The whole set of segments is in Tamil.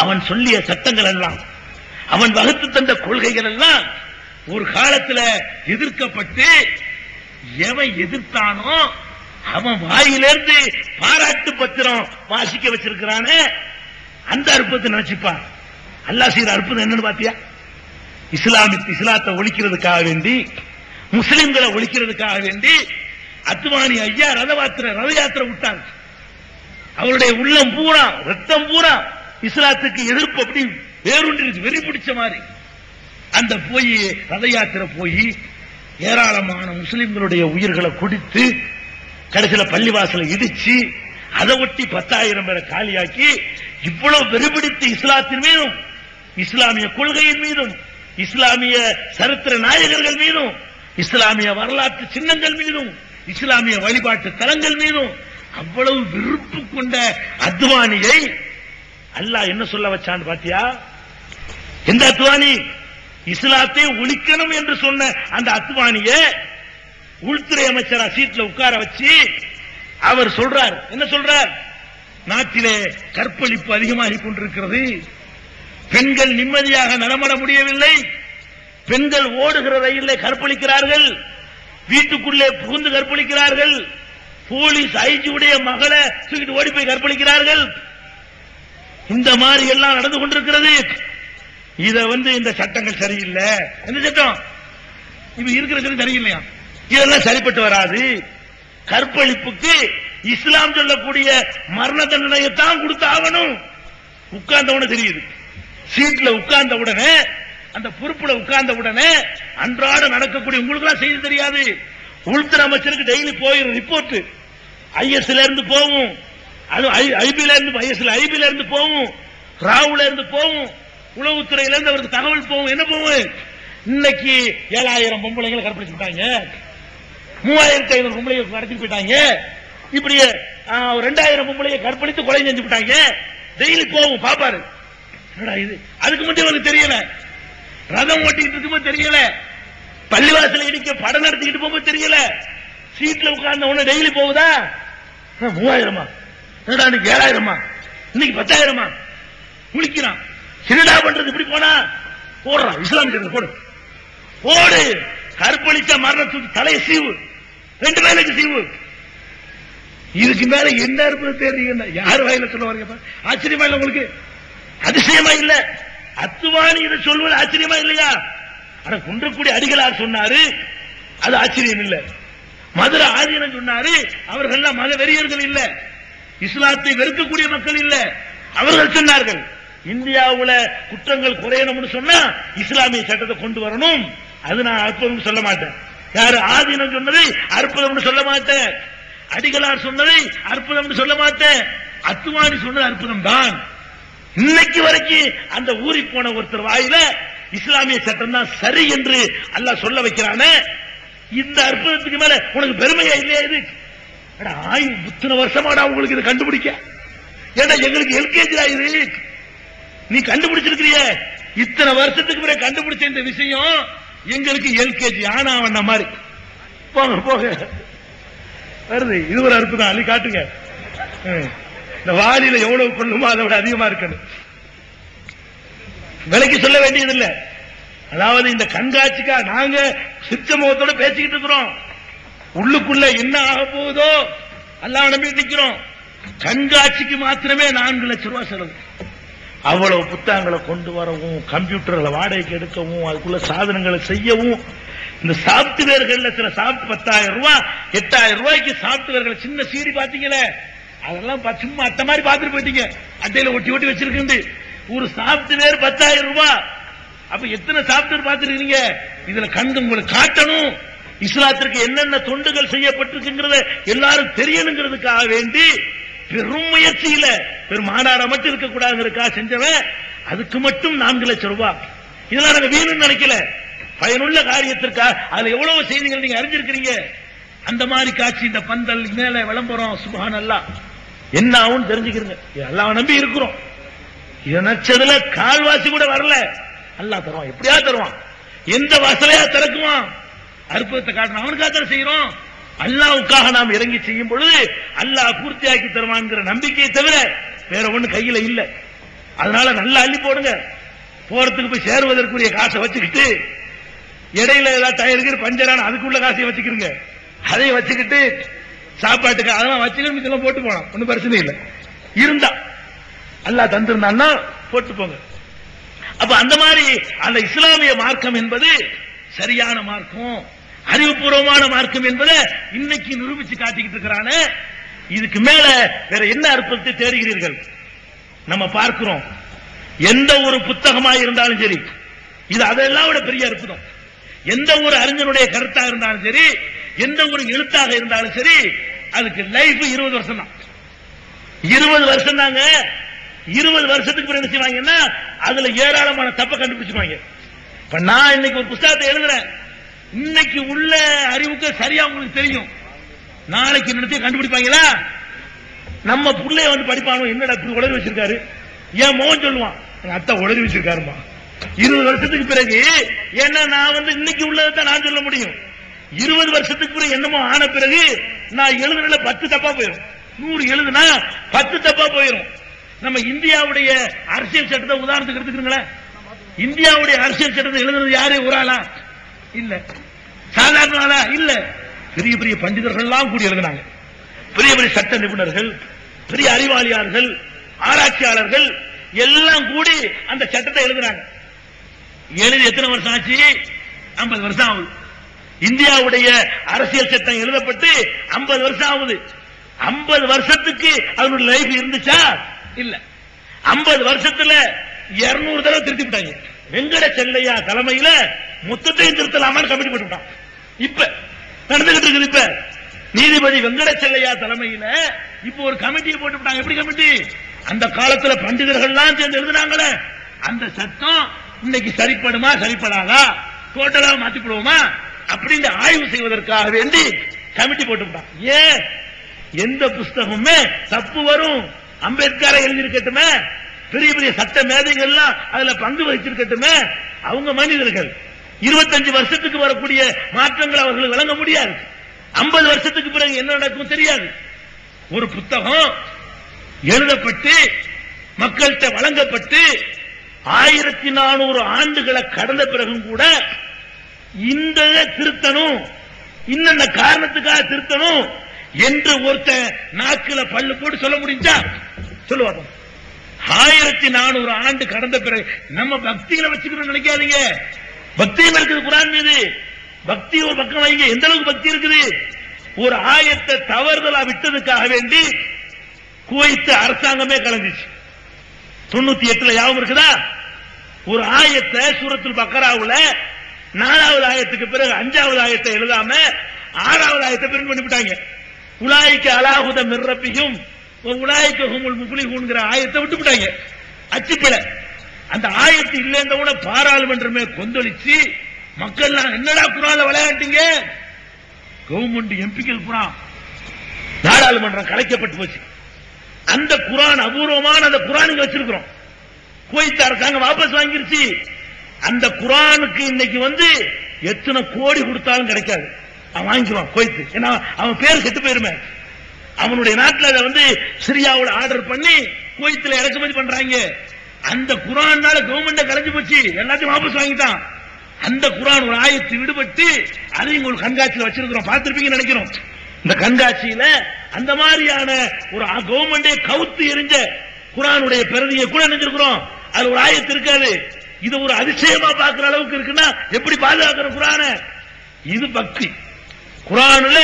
அவன் சொல்லிய சட்டங்கள் எல்லாம் அவன் வகுத்து தந்த கொள்கைகள் எல்லாம் ஒரு காலத்துல எதிர்க்கப்பட்டு எவன் எதிர்த்தானோ அவன் வாயிலிருந்து பாராட்டு பத்திரம் வாசிக்க வச்சிருக்கிறானே அந்த அற்புதத்தை நினைச்சுப்பான். அல்லாஹ் செய்யற அற்புதம் என்னன்னு பாத்தியா? இஸ்லாமி இஸ்லாத்தை ஒழிக்கிறதுக்காக வேண்டி முஸ்லிம்களை ஒழிக்கிறதுக்காக வேண்டி அத்வானி ஐயா ரத வாத்திர ரத யாத்திரை விட்டாங்க. அவருடைய உள்ளம் பூரா ரத்தம் பூரா இஸ்லாத்துக்கு எதிர்ப்பு அப்படி வேறுண்டு வெறி பிடிச்ச மாதிரி. அந்த போய் ரத யாத்திரை போய் ஏராளமான முஸ்லிம்களுடைய உயிர்களை குடித்து கடைசியில பள்ளிவாசலை இடிச்சு அதை ஒட்டி பத்தாயிரம் பேரை காலியாக்கி இவ்வளவு வெறிபிடித்து இஸ்லாத்தின் மீதும் இஸ்லாமிய கொள்கையின் மீதும் இஸ்லாமிய சரித்திர நாயகர்கள் மீதும் இஸ்லாமிய வரலாற்று சின்னங்கள் மீதும் இஸ்லாமிய வழிபாட்டு தலங்கள் மீதும் அவ்வளவு விருப்பு கொண்ட அத்வானியை அல்லாஹ் என்ன சொல்ல வச்சான்னு பாத்தியா? எந்த அத்வானி இஸ்லாத்தை ஒழிக்கணும் என்று சொன்ன அந்த அத்வானிய உள்துறை அமைச்சரா சீட்ல உட்கார வச்சு அவர் சொல்றார். என்ன சொல்றார்? நாட்டிலே கற்பழிப்பு அதிகமாகி கொண்டிருக்கிறது. பெண்கள் நிம்மதியாக நடமாட முடியவில்லை. பெண்கள் ஓடுகிற ரயிலே கற்பழிக்கிறார்கள். வீட்டுக்குள்ளே புகுந்து கற்பழிக்கிறார்கள். போலீஸ் ஐஜியுடைய மகளை தூக்கிட்டு ஓடி போய் கற்பழிக்கிறார்கள். இந்த மாதிரி எல்லாம் நடந்து கொண்டிருக்கிறது. இத வந்து இந்த சட்டங்கள் சரியில்லை. எந்த சட்டம்? இப்ப இருக்கிற சட்டம் சரியில்லையா? இதெல்லாம் சரிப்பட்டு வராது. கற்பழிப்புக்கு இஸ்லாம் சொல்லக்கூடிய மரண தண்டனையைத்தான் கொடுத்து ஆகணும். உட்கார்ந்த உடனே தெரியுது. சீட்ல உட்கார்ந்த உடனே அந்த பொறுப்புல உட்கார்ந்த உடனே அன்றாட நடக்கக்கூடிய உங்களுக்கு எல்லாம் செய்தி தெரியாது. உள்துறை அமைச்சருக்கு டெய்லி போயிடும் ரிப்போர்ட் ஐஎஸ்ல இருந்து போகும் அது ஐபில இருந்து வயசுல ஐபில இருந்து போகும். ராவுல இருந்து போகும். உளவுத்துறையில இருந்து அவருக்கு தகவல் போகும். என்ன போகும்? இன்னைக்கு ஏழாயிரம் பொம்பளைங்களை கற்பழிச்சு விட்டாங்க. மூவாயிரத்தி ஐநூறு பொம்பளையை கடத்திட்டு போயிட்டாங்க. இப்படி ரெண்டாயிரம் பொம்பளையை கற்பழித்து கொலை செஞ்சு விட்டாங்க. டெய்லி போகும் பாப்பாரு. இது? அதுக்கு மட்டும் அவருக்கு தெரியல. ரதம் ஓட்டிக்கிட்டு இருக்கும்போது தெரியல. பள்ளிவாசல இடிக்க படம் நடத்திக்கிட்டு போகும்போது தெரியல. சீட்ல உட்கார்ந்த உடனே டெய்லி போகுதா? ஆ, மூவாயிரமா? என்னடா இன்னைக்கு ஏழாயிரமா? இன்னைக்கு பத்தாயிரமா? முழிக்கிறான் சிறுடா பண்றது? இப்படி போனா? போடுறான் இஸ்லாமிய போடு. போடு. கற்பழித்த மரணத்துக்கு தலை சீவு. ரெண்டு வேலைக்கு சீவு. இதுக்கு மேல என்ன இருப்பது தெரியுங்க யார் வாயில சொல்ல வரீங்க ஆச்சரியமா இல்ல உங்களுக்கு? அதிசயமா இல்ல. அத்துவானி இதை சொல்வது ஆச்சரியமா இல்லையா? ஆனா குன்றக்கூடிய அடிகளார் சொன்னாரு. அது ஆச்சரியம் இல்ல. மதுரை ஆதீனம் சொன்னாரு. அவர்கள் மத வெறியர்கள் இல்ல. இஸ்லாத்தை வெறுக்கக்கூடிய மக்கள் இல்ல. அவர்கள் சொன்னார்கள் இந்தியாவுல குற்றங்கள் குறையணும்னு சொன்னா இஸ்லாமிய சட்டத்தை கொண்டு வரணும். அது நான் அற்புதம் சொல்ல மாட்டேன். யாரு ஆதீனம் சொன்னதை அற்புதம்னு சொல்ல மாட்டேன். அடிகளார் சொன்னதை அற்புதம்னு சொல்ல மாட்டேன். அத்துவானி சொன்னது அற்புதம் தான் இன்னைக்கு வரைக்கும் அந்த ஊறி போன ஒருத்தர் வாயில இஸ்லாமிய சட்டம் தான் சரி என்று அல்ல சொல்ல வைக்கிறானே. இந்த அற்புதத்துக்கு மேல உனக்கு பெருமையா இல்லையா இது? அட, இத்தனை வருஷமாடா உங்களுக்கு இதை கண்டுபிடிக்க. ஏன்னா எங்களுக்கு எல்கேஜி ஆயுது நீ கண்டுபிடிச்சிருக்கிறிய? இத்தனை வருஷத்துக்கு பிறகு கண்டுபிடிச்ச இந்த விஷயம் எங்களுக்கு எல்கேஜி ஆனா அவன் மாதிரி. போங்க போங்க. வருது இது ஒரு அற்புதம். அள்ளி காட்டுங்க. இந்த வாரியில எவ்வளவு கொள்ளுமோ அதை விட அதிகமா இருக்கணும். விலைக்கு சொல்ல வேண்டியதில்லை. அதாவது இந்த கண்காட்சிக்கா நாங்க சித்த முகத்தோட பேசிக்கிட்டு இருக்கிறோம். உள்ளுக்குள்ள என்ன ஆக போகுதோ அல்லாஹ் நம்பி நிற்கிறோம் கண்காட்சிக்கு மாத்திரமே நான்கு லட்சம் ரூபாய் செலவு. அவ்வளவு புத்தகங்களை கொண்டு வரவும் கம்ப்யூட்டர்களை வாடகைக்கு எடுக்கவும் அதுக்குள்ள சாதனங்களை செய்யவும் இந்த சாப்ட்வேர்கள் சில சாப்ட் பத்தாயிரம் ரூபாய் எட்டாயிரம் ரூபாய்க்கு சாப்ட்வேர்கள் சின்ன சீரி பாத்தீங்களே அதெல்லாம் சும்மா அத்த மாதிரி பாத்துட்டு போயிட்டீங்க. அட்டையில ஒட்டி ஒட்டி வச்சிருக்கு ஒரு சாப்ட்வேர் பத்தாயிரம் ரூபாய் அப்ப எத்தனை சாப்ட்வேர் பாத்துருக்கீங்க இதுல கண்டு உங்களுக்கு காட்டணும். இஸ்லாத்திற்கு என்னென்ன தொண்டுகள் செய்யப்பட்டிருக்குங்கிறத எல்லாரும் தெரியணுங்கிறதுக்காக வேண்டி பெரும் முயற்சியில பெரும் மாநாட மட்டும் இருக்கக்கூடாதுங்கிறதுக்காக செஞ்சவன் அதுக்கு மட்டும் நான்கு லட்சம் ரூபாய் இதெல்லாம் நாங்க வீணுன்னு நினைக்கல. பயனுள்ள காரியத்திற்காக அதுல எவ்வளவு செய்திகள் நீங்க அறிஞ்சிருக்கிறீங்க? அந்த மாதிரி காட்சி இந்த பந்தல் மேல விளம்பரம் சுபான் அல்லா என்ன ஆகும் தெரிஞ்சுக்கிறீங்க எல்லாம் நம்பி இருக்கிறோம். நினைச்சதுல கால்வாசி கூட வரல. நல்லா தருவான். எப்படியா தருவான். எந்த வாசலையா திறக்குவான்? அற்புதத்தை காட்டணும். அவனுக்காக தானே செய்யறோம். அல்லாவுக்காக நாம் இறங்கி செய்யும் பொழுது அல்லாஹ் பூர்த்தியாக்கி தருவான்ங்கிற நம்பிக்கையை தவிர வேற ஒண்ணு கையில இல்ல. அதனால நல்லா அள்ளி போடுங்க. போறதுக்கு போய் சேருவதற்குரிய காசை வச்சுக்கிட்டு இடையில ஏதாவது டயருக்கு பஞ்சரான அதுக்குள்ள காசையை வச்சுக்கிறீங்க அதையும் வச்சுக்கிட்டு சாப்பாட்டுக்கு அதெல்லாம் வச்சுக்கிட்டு இதெல்லாம் போட்டு போனோம் ஒன்றும் பிரச்சனை இல்லை. இருந்தா அல்லாஹ் தந்திருந்தான்னா போட்டு போங்க. அப்ப அந்த மாதிரி அந்த இஸ்லாமிய மார்க்கம் என்பது சரியான மார்க்கம். அறிவுபூர்வமான மார்க்கம் என்பதை இன்னைக்கு நிரூபிச்சு காட்டிக்கிட்டு இருக்கிறான. இதுக்கு மேல வேற என்ன அற்புதத்தை தேடுகிறீர்கள்? நம்ம பார்க்கிறோம். எந்த ஒரு புத்தகமா இருந்தாலும் சரி இது அதெல்லாம் விட பெரிய அற்புதம். எந்த ஒரு அறிஞனுடைய கருத்தா இருந்தாலும் சரி எந்த ஒரு எழுத்தாக இருந்தாலும் சரி அதுக்கு லைஃப் இருபது வருஷம் தான் இருபது வருஷம் தாங்க இருபது வருஷத்துக்கு பிறகு என்ன செய்வாங்கன்னா அதுல ஏராளமான தப்ப கண்டுபிடிச்சுவாங்க இப்ப நான் இன்னைக்கு ஒரு புத்தகத்தை எழுதுறேன். இன்னைக்கு உள்ள அறிவுக்கு சரியா உங்களுக்கு தெரியும். நாளைக்கு நடத்தி கண்டுபிடிப்பாங்களா? நம்ம புள்ளைய வந்து படிப்பானோ என்னடா இப்படி உளறி வச்சிருக்காரு? ஏன் மோகன் சொல்லுவான் எங்க அத்தை உளறி வச்சிருக்காருமா இருபது வருஷத்துக்கு பிறகு ஏன்னா நான் வந்து இன்னைக்கு உள்ளதை தான் நான் சொல்ல முடியும். இருபது வருஷத்துக்கு பிறகு என்னமோ ஆன பிறகு நான் எழுதுனதுல பத்து தப்பா போயிடும் நூறு எழுதுனா பத்து தப்பா போயிடும் நம்ம இந்தியாவுடைய அரசியல் சட்டத்தை உதாரணத்துக்கு எடுத்துக்கிறீங்களா? இந்தியாவுடைய அரசியல் சட்டத்தை எழுதுனது யாரு? ஒரு ஆளா? இல்ல. சாதாரண ஆளா இல்ல. பெரிய பெரிய பண்டிதர்கள் எல்லாம் கூடி எழுதினாங்க பெரிய பெரிய சட்ட நிபுணர்கள் பெரிய அறிவாளியார்கள் ஆராய்ச்சியாளர்கள் எல்லாம் கூடி அந்த சட்டத்தை எழுதுறாங்க எழுதி எத்தனை வருஷம் ஆச்சு? 50 வருஷம் ஆகுது. இந்தியாவுடைய அரசியல் சட்டம் எழுதப்பட்டு 50 வருஷம் ஆகுது. 50 வருஷத்துக்கு அதனுடைய லைஃப் இருந்துச்சா? இல்ல. 50 வருஷத்துல 200 தடவை திருத்தி விட்டாங்க வெங்கட செல்லையா தலைமையில மொத்தத்தையும் திருத்தலாமான்னு கமிட்டி போட்டுவிட்டான். இப்ப நடந்துகிட்டு இருக்குது இப்ப. நீதிபதி வெங்கட செல்லையா தலைமையில இப்ப ஒரு கமிட்டியை போட்டு விட்டாங்க எப்படி கமிட்டி அந்த காலத்துல பண்டிதர்கள்லாம் சேர்ந்து எழுதுனாங்களே. அந்த சட்டம் இன்னைக்கு சரிப்படுமா சரிப்படாதா? டோட்டலா மாத்திப்படுவோமா அப்படின்னு ஆய்வு செய்வதற்காக வேண்டி கமிட்டி போட்டு விட்டான் ஏன்? எந்த புஸ்தகமுமே தப்பு வரும். அம்பேத்கரை எழுதியிருக்கட்டுமே. பெரிய பெரிய சட்ட மேதைகள்லாம் அதுல பங்கு வகிச்சிருக்கட்டுமே? அவங்க மனிதர்கள். இருபத்தஞ்சு வருஷத்துக்கு வரக்கூடிய மாற்றங்கள் அவர்களுக்கு வழங்க முடியாது. 50 வருஷத்துக்கு பிறகு என்ன நடக்கும் தெரியாது. ஒரு புத்தகம் எழுதப்பட்டு மக்கள்கிட்ட வழங்கப்பட்டு ஆயிரத்தி நானூறு ஆண்டுகளை கடந்த பிறகும் கூட இந்த இதை திருத்தணும் இன்னென்ன காரணத்துக்காக திருத்தணும் என்று ஒருத்தன் நாக்குல பல்லு போட்டு சொல்ல முடிஞ்சா? சொல்லுவாங்க ஆயிரத்தி நானூறு ஆண்டு கடந்த பிறகு நம்ம பக்தியில வச்சுக்கணும் நினைக்காதீங்க. பக்தியும் இருக்குது குரான் மீது. பக்தி ஒரு பக்கம் வைங்க. எந்த அளவுக்கு பக்தி இருக்குது? ஒரு ஆயத்தை தவறுதலா விட்டதுக்காக வேண்டி குவைத்து அரசாங்கமே கலந்துச்சு தொண்ணூத்தி எட்டுல ஞாபகம் இருக்குதா? ஒரு ஆயத்தை சூரத்தில் பக்கராவுல நாலாவது ஆயத்துக்கு பிறகு அஞ்சாவது ஆயத்தை எழுதாம ஆறாவது ஆயத்தை பிரிண்ட் பண்ணிவிட்டாங்க. உலாய்க்கு அலாஹுத மிர்ரப்பியும் உலாய்க்கு ஹுமுல் முப்ளிஹூன்ங்கிற ஆயத்தை விட்டுவிட்டாங்க. அச்சுப்பிழை அந்த ஆயத்து இல்லைன்ற கூட பாராளுமன்றமே கொந்தளிச்சு மக்கள் என்னடா குரால விளையாட்டீங்க கவர்மெண்ட் எம்பிக்கள் புறா நாடாளுமன்றம் கலைக்கப்பட்டு போச்சு. அந்த குரான் அபூர்வமான அந்த குரான் வச்சிருக்கிறோம். குவைத்தா அரசாங்கம் வாபஸ் வாங்கிருச்சு. அந்த குரானுக்கு இன்னைக்கு வந்து எத்தனை கோடி கொடுத்தாலும் கிடைக்காது. அவன் வாங்கிக்குவான் குவைத்து. ஏன்னா அவன் பேர் கெட்டு போயிருமே. அவனுடைய நாட்டில் அதை வந்து சிரியாவோட ஆர்டர் பண்ணி குவைத்தில் இறக்குமதி பண்றாங்க. அந்த குரான்னால கவர்மெண்ட் கலைஞ்சு போச்சு. எல்லாத்தையும் வாபஸ் வாங்கிட்டான். அந்த குரான் ஒரு ஆயத்து விடுபட்டு அதையும் ஒரு கண்காட்சியில் வச்சிருக்கிறோம். பார்த்திருப்பீங்கன்னு நினைக்கிறோம். இந்த கண்காட்சியில அந்த மாதிரியான ஒரு கவர்மெண்டே கவுத்து எரிஞ்ச குரானுடைய பிரதியை கூட நினைச்சிருக்கிறோம். அது ஒரு ஆயத்து இருக்காது. இது ஒரு அதிசயமா பார்க்கிற அளவுக்கு இருக்குன்னா எப்படி பாதுகாக்கிற குரான? இது பக்தி. குரான்ல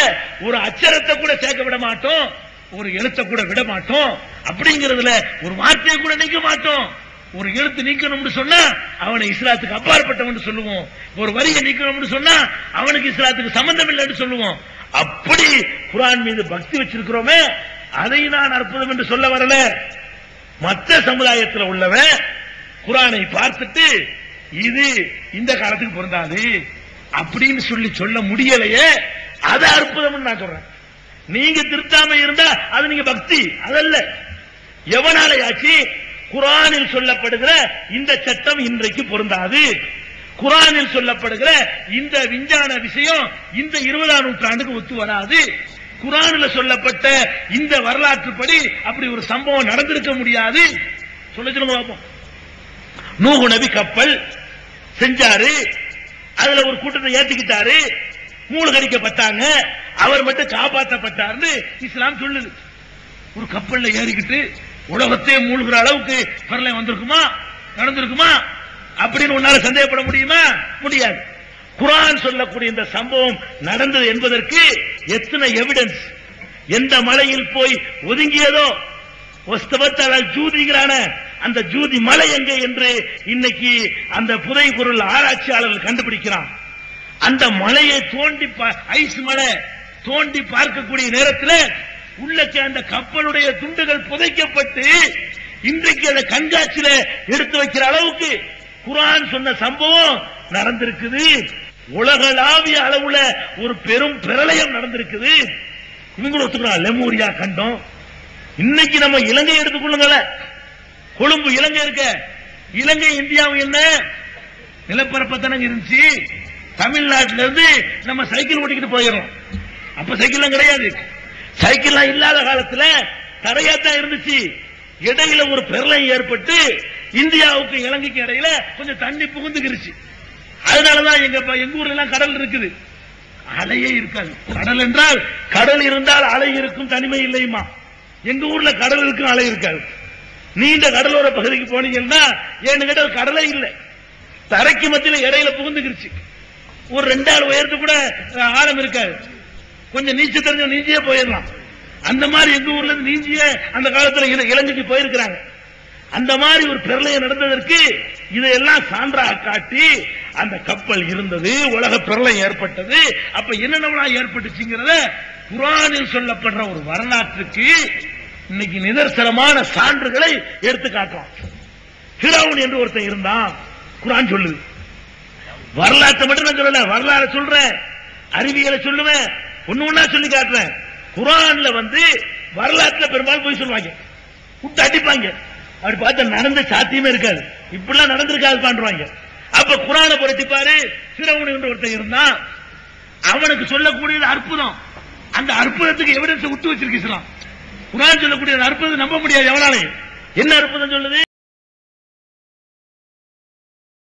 ஒரு அச்சரத்தை கூட சேர்க்க விட மாட்டோம் ஒரு எழுத்தை கூட விட மாட்டோம். அப்படிங்கறதுல ஒரு வார்த்தையை கூட நீக்க மாட்டோம். ஒரு எழுத்து நீக்கணும்னு சொன்னா அவனை இஸ்லாத்துக்கு அப்பாற்பட்டவன் சொல்லுவோம். ஒரு வரியை நீக்கணும்னு சொன்னா அவனுக்கு இஸ்லாத்துக்கு சம்பந்தம் இல்லைன்னு சொல்லுவோம். அப்படி குரான் மீது பக்தி வச்சிருக்கிறோமே அதை நான் அற்புதம் என்று சொல்ல வரல. மற்ற சமுதாயத்தில் உள்ளவன் குரானை பார்த்துட்டு இது இந்த காலத்துக்கு பொருந்தாது அப்படின்னு சொல்லி சொல்ல முடியலையே அது அற்புதம் நான் சொல்றேன். நீங்க திருத்தாம இருந்தா அது நீங்க பக்தி. அதல்ல. எவனாலையாச்சு குரானில் சொல்லப்படுகிற இந்த சட்டம் இன்றைக்கு பொருந்தாது. குரானில் சொல்லப்படுகிற இந்த விஞ்ஞான விஷயம் இந்த இருபதாம் நூற்றாண்டுக்கு ஒத்து வராது. குரானில் சொல்லப்பட்ட இந்த வரலாற்றுப்படி அப்படி ஒரு சம்பவம் நடந்திருக்க முடியாது. சொல்ல சொல்லுங்க பார்ப்போம் நூகு நபி கப்பல் செஞ்சாரு. அதுல ஒரு கூட்டத்தை ஏத்திக்கிட்டாரு. மூழ்கடிக்கப்பட்டாங்க. அவர் மட்டும் காப்பாற்றப்பட்டார்னு இஸ்லாம் சொல்லுது. ஒரு கப்பல்ல ஏறிக்கிட்டு உலகத்தையே மூழ்கிற அளவுக்கு பிரளயம் வந்திருக்குமா? நடந்திருக்குமா? அப்படின்னு உன்னால சந்தேகப்பட முடியுமா? முடியாது. குரான் சொல்லக்கூடிய இந்த சம்பவம் நடந்தது என்பதற்கு எத்தனை எவிடன்ஸ் எந்த மலையில் போய் ஒதுங்கியதோ? ஜூதிகளான அந்த ஜூதி மலை எங்கே என்று இன்னைக்கு அந்த புதை பொருள் ஆராய்ச்சியாளர்கள் கண்டுபிடிக்கிறான். அந்த மலையை தோண்டி பா- ஐஸ் மலை தோண்டி பார்க்கக்கூடிய நேரத்தில் உள்ளக்க அந்த கப்பலுடைய துண்டுகள் புதைக்கப்பட்டு இன்றைக்கு அந்த கண்காட்சியில எடுத்து வைக்கிற அளவுக்கு குரான் சொன்ன சம்பவம் நடந்திருக்குது. உலகளாவிய அளவுல ஒரு பெரும் பிரளயம் நடந்திருக்குது. இவங்களும் ஒத்துக்கிறான் லெமூரியா கண்டம். இன்னைக்கு நம்ம இலங்கை எடுத்துக்கொள்ளுங்கள. கொழும்பு இலங்கை இருக்க. இலங்கை இந்தியாவும் என்ன? நிலப்பரப்பத்தனங்க இருந்துச்சு. தமிழ்நாட்டில இருந்து நம்ம சைக்கிள் ஓட்டிக்கிட்டு போயிடும் அப்ப சைக்கிள்லாம் கிடையாது. சைக்கிள்லாம் இல்லாத காலத்துல தரையா தான் இருந்துச்சு. இடையில ஒரு பிரளயம் ஏற்பட்டு இந்தியாவுக்கு இலங்கைக்கு இடையில கொஞ்சம் தண்ணி புகுந்துக்கிருச்சு. அதனாலதான் எங்க எங்க ஊர்ல எல்லாம் கடல் இருக்குது. அலையே இருக்காது. கடல் என்றால் கடல் இருந்தால் அலை இருக்கும் தனிமை இல்லையுமா? எங்க ஊர்ல கடல் இருக்கும் அலை இருக்காது. நீண்ட கடலோர பகுதிக்கு போனீங்கன்னா ஏன்னு கேட்டால் கடலே இல்லை. தரைக்கு மத்தியில இடையில புகுந்துக்கிருச்சு. ஒரு ரெண்டாள் உயரத்து கூட ஆழம் இருக்காது. கொஞ்சம் நீச்சல் தெரிஞ்ச நீஞ்சியே போயிடலாம். அந்த மாதிரி எங்க ஊர்ல இருந்து நீஞ்சியே அந்த காலத்துல இல- போயிருக்கிறாங்க. அந்த மாதிரி ஒரு பிரளயம் நடந்ததற்கு இதையெல்லாம் சான்றாக காட்டி அந்த கப்பல் இருந்தது உலக பிரளயம் ஏற்பட்டது. அப்ப என்னென்னலாம் ஏற்பட்டுச்சுங்கிறத குரானில் சொல்லப்படுற ஒரு வரலாற்றுக்கு இன்னைக்கு நிதர்சனமான சான்றுகளை எடுத்து காட்டலாம் ஃபிரௌன் என்று ஒருத்தன் இருந்தான். குரான் சொல்லுது. வரலாற்றை மட்டும் நான் சொல்லல வரலாறு சொல்றேன். அறிவியலை சொல்லுவேன். ஒன்னு ஒன்னா சொல்லி காட்டுறேன். குரான்ல வந்து வரலாற்றுல பெரும்பாலும் போய் சொல்லுவாங்க. விட்டு அடிப்பாங்க. அப்படி பார்த்தா நடந்த சாத்தியமே இருக்காது. இப்படிலாம் நடந்திருக்காது பண்றாங்க அப்ப குரானை புரட்டி பாரு சிறவன் என்று ஒருத்தன் இருந்தான். அவனுக்கு சொல்லக்கூடியது அற்புதம். அந்த அற்புதத்துக்கு எவிடன்ஸ் விட்டு வச்சிருக்கு இஸ்லாம். குரான் சொல்லக்கூடிய அற்புதம் நம்ப முடியாது எவனாலையும். என்ன அற்புதம் சொல்லுது?